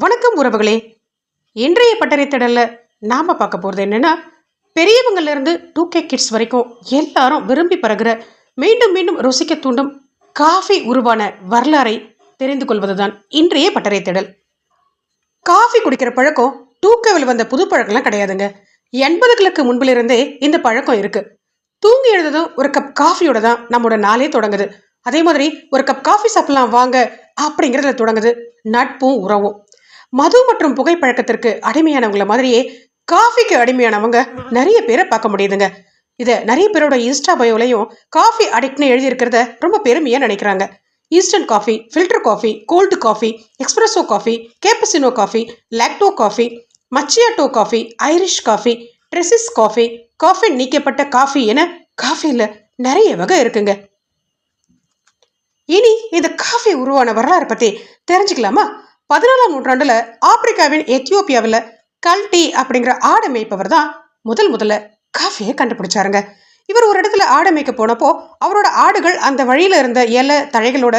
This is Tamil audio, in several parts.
வணக்கம் உறவுகளே. இன்றைய பட்டறைத்திடல்ல நாம பார்க்க போறது என்னன்னா பெரியவங்கள்லேருந்து டூ கே கிட்ஸ் வரைக்கும் எல்லாரும் விரும்பி பறகுற மீண்டும் மீண்டும் ருசிக்க தூண்டும் காஃபி உருவான வரலாறை தெரிந்து கொள்வதுதான் இன்றைய பட்டறைத்திடல். காஃபி குடிக்கிற பழக்கம் டூக்கவில் வந்த புது பழக்கம்லாம் கிடையாதுங்க. எண்பதுகளுக்கு முன்பிலிருந்தே இந்த பழக்கம் இருக்கு. தூங்கி எழுந்ததும் ஒரு கப் காஃபியோட தான் நம்மளோட நாளே தொடங்குது. அதே மாதிரி ஒரு கப் காஃபி சாப்பிடலாம் வாங்க அப்படிங்கிறதுல தொடங்குது நட்பும் உறவும். மது மற்றும் புகைப்பழக்கத்திற்கு அடிமையானவங்கள மாதிரியே காஃபிக்கு அடிமையானவங்க நிறைய பேரை பார்க்க முடியுதுங்க. இதை நிறைய பேரோட இன்ஸ்டா பயோலையும் காஃபி அடிக்ட்னு எழுதியிருக்கிறத ரொம்ப பெருமையாக நினைக்கிறாங்க. Eastern coffee filter coffee cold coffee espresso coffee cappuccino coffee lacto coffee macchiato coffee Irish coffee ட்ரெசிஸ் coffee coffee நீக்கப்பட்ட காஃபி என காஃபியில் நிறைய வகை இருக்குங்க. இனி இந்த காஃபி உருவான வரலாறு பற்றி தெரிஞ்சுக்கலாமா? பதினாலாம் நூற்றாண்டுல ஆப்பிரிக்காவின் எத்தியோப்பியாவில் கல்டி அப்படிங்கிற ஆடை மேய்ப்பவர் தான் முதல் முதல்ல காஃபியை கண்டுபிடிச்சாருங்க. இவர் ஒரு இடத்துல ஆடை மேய்க்க போனப்போ அவரோட ஆடுகள் அந்த வழியில இருந்த இலை தழைகளோட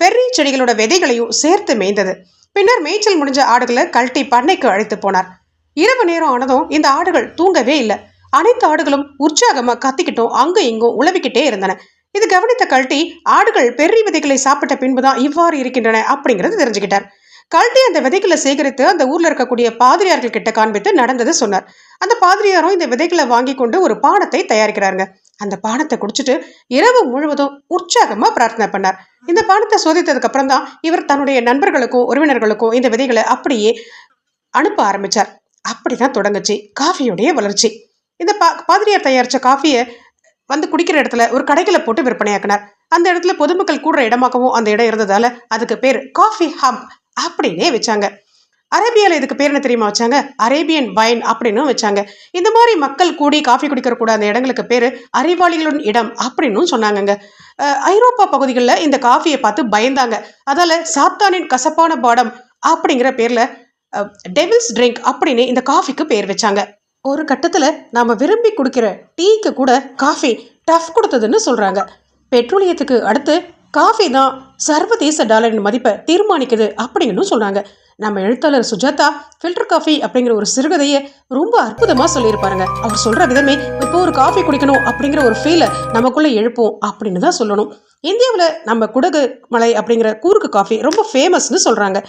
பெர்ரி செடிகளோட விதைகளையும் சேர்த்து மேய்ந்தது. பின்னர் மேய்ச்சல் முடிஞ்ச ஆடுகளை கல்டி பண்ணைக்கு அழைத்து போனார். இரவு நேரம் ஆனதும் இந்த ஆடுகள் தூங்கவே இல்லை. அனைத்து ஆடுகளும் உற்சாகமா கத்திக்கிட்டும் அங்கும் இங்கும் உழவிக்கிட்டே இருந்தன. இது கவனித்த கல்டி ஆடுகள் பெர்ரி விதைகளை சாப்பிட்ட பின்புதான் இவ்வாறு இருக்கின்றன அப்படிங்கிறது தெரிஞ்சுக்கிட்டார். கழட்டி அந்த விதைகளை சேகரித்து அந்த ஊரில் இருக்கக்கூடிய பாதிரியார்கள் கிட்ட காண்பித்து நடந்தது சொன்னார். அந்த பாதிரியாரும் இந்த விதைகளை வாங்கி கொண்டு ஒரு பானத்தை தயாரிக்கிறாருங்க. அந்த பானத்தை குடிச்சிட்டு இரவு முழுவதும் உற்சாகமாக பிரார்த்தனை பண்ணார். இந்த பானத்தை சோதித்ததுக்கு அப்புறம் தான் இவர் தன்னுடைய நண்பர்களுக்கும் உறவினர்களுக்கும் இந்த விதைகளை அப்படியே அனுப்ப ஆரம்பிச்சார். அப்படிதான் தொடங்குச்சு. காஃபியுடைய வளர்ச்சி. இந்த பா பாதிரியார் தயாரித்த காஃபியை வந்து குடிக்கிற இடத்துல ஒரு கடைகளை போட்டு விற்பனையாக்கினார். அந்த இடத்துல பொதுமக்கள் கூடுற இடமாகவும் அந்த இடம் இருந்ததால அதுக்கு பேர் காஃபி ஹம்ப் அப்படின்னே வச்சாங்க. அரேபியால இதுக்கு பேர் என்ன தெரியுமா வச்சாங்க? அரேபியன் வைன் அப்படின்னு வச்சாங்க. இந்த மாதிரி மக்கள் கூடி காஃபி குடிக்கிற கூட அந்த இடங்களுக்கு பேர் அறிவாளிகளின் இடம் அப்படின்னு சொன்னாங்கங்க. ஐரோப்பா பகுதிகளில் இந்த காஃபியை பார்த்து பயந்தாங்க. அதால சாத்தானின் கசப்பான பாடம் அப்படிங்கிற பேர்ல டெவில்ஸ் ட்ரிங்க் அப்படின்னு இந்த காஃபிக்கு பேர் வச்சாங்க. ஒரு கட்டத்தில் நாம் விரும்பி குடிக்கிற டீக்கு கூட காஃபி டஃப் கொடுத்ததுன்னு சொல்கிறாங்க பெட்ரோலியத்துக்கு அடுத்து காஃபி தான் சர்வதேச டாலரின் மதிப்பை தீர்மானிக்குது அப்படின்னு சொன்னாங்க நம்ம எழுத்தாளர் சுஜாதா ஃபில்டர் காஃபி அப்படிங்கிற ஒரு சிறுகதையை ரொம்ப அற்புதமாக சொல்லியிருப்பாருங்க. அவர் சொல்கிற விதமே இப்போ ஒரு காஃபி குடிக்கணும் அப்படிங்கிற ஒரு ஃபீலை நமக்குள்ளே எழுப்போம் அப்படின்னு தான் சொல்லணும். இந்தியாவில் நம்ம குடகு மலை அப்படிங்கிற கூருக்கு காஃபி ரொம்ப ஃபேமஸ்னு சொல்கிறாங்க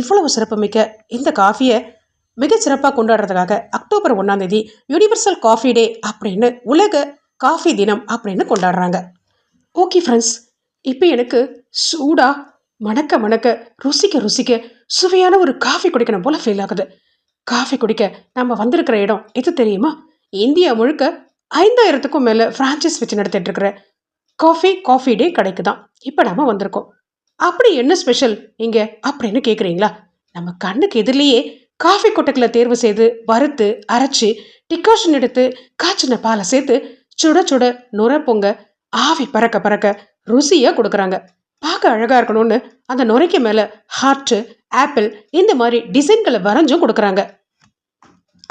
இவ்வளவு சிறப்புமிக்க இந்த காஃபியை மிகச்சிறப்பாக கொண்டாடுறதுக்காக அக்டோபர் ஒன்றாம் தேதி யூனிவர்சல் காஃபி டே அப்படின்னு உலக காஃபி தினம் அப்படின்னு கொண்டாடுறாங்க. ஓகே ஃப்ரெண்ட்ஸ் இப்போ எனக்கு சூடா மணக்க மணக்க ருசிக்க ருசிக்க சுவையான ஒரு காஃபி குடிக்கணும் போல ஃபீல் ஆகுது. காஃபி குடிக்க நம்ம வந்திருக்கிற இடம் எது தெரியுமா? இந்தியா முழுக்க ஐந்தாயிரத்துக்கும் மேலே ஃப்ரான்ச்சைஸ் வச்சு நடத்திட்டுருக்குற காஃபி காஃபி டே கடைக்கு தான் இப்போ நாம் வந்திருக்கோம். அப்படி என்ன ஸ்பெஷல் இங்கே அப்படின்னு கேட்குறீங்களா நம்ம கண்ணுக்கு எதிரிலேயே காஃபி கொட்டைகளை தேர்வு செய்து வறுத்து அரைச்சி டிகாஷன் எடுத்து காய்ச்சின பாலை சேர்த்து சுட சுட நுர பொங்க ஆவி பறக்க பறக்க ருசியாக கொடுக்குறாங்க. பார்க்க அழகாக இருக்கணும்னு அந்த நுரைக்கு மேலே ஹார்ட்டு ஆப்பிள் இந்த மாதிரி டிசைன்களை வரைஞ்சும் கொடுக்குறாங்க.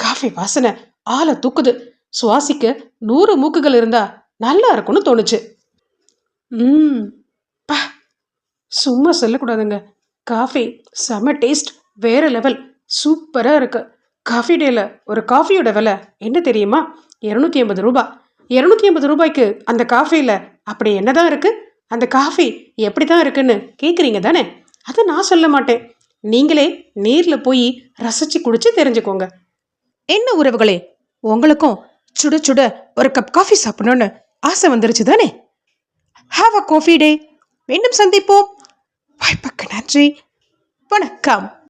காஃபி வாசனை ஆளை தூக்குது. சுவாசிக்க நூறு மூக்குகள் இருந்தால் நல்லா இருக்கும்னு தோணுச்சு. ம் பா சும்மா சொல்லக்கூடாதுங்க. காஃபி செம டேஸ்ட் வேறு லெவல் சூப்பராக இருக்கு. காஃபி டேயில் ஒரு காஃபியோட விலை என்ன தெரியுமா? இரநூத்தி ஐம்பது ரூபாய் இரநூத்தி ஐம்பது ரூபாய்க்கு அந்த காஃபியில் அப்படி என்னதான் இருக்குது அந்த காஃபி எப்படி தான் இருக்குன்னு கேட்குறீங்க தானே? அதை நான் சொல்ல மாட்டேன். நீங்களே நேரில் போய் ரசிச்சு குடிச்சு தெரிஞ்சுக்கோங்க. என்ன உறவுகளே? உங்களுக்கும் சுட சுட ஒரு கப் காஃபி சாப்பிடணும்னு ஆசை வந்துருச்சு தானே? ஹாவ் அ காஃபி டே மீண்டும் சந்திப்போம். வாய்ப்புக்கு நன்றி. வணக்கம்.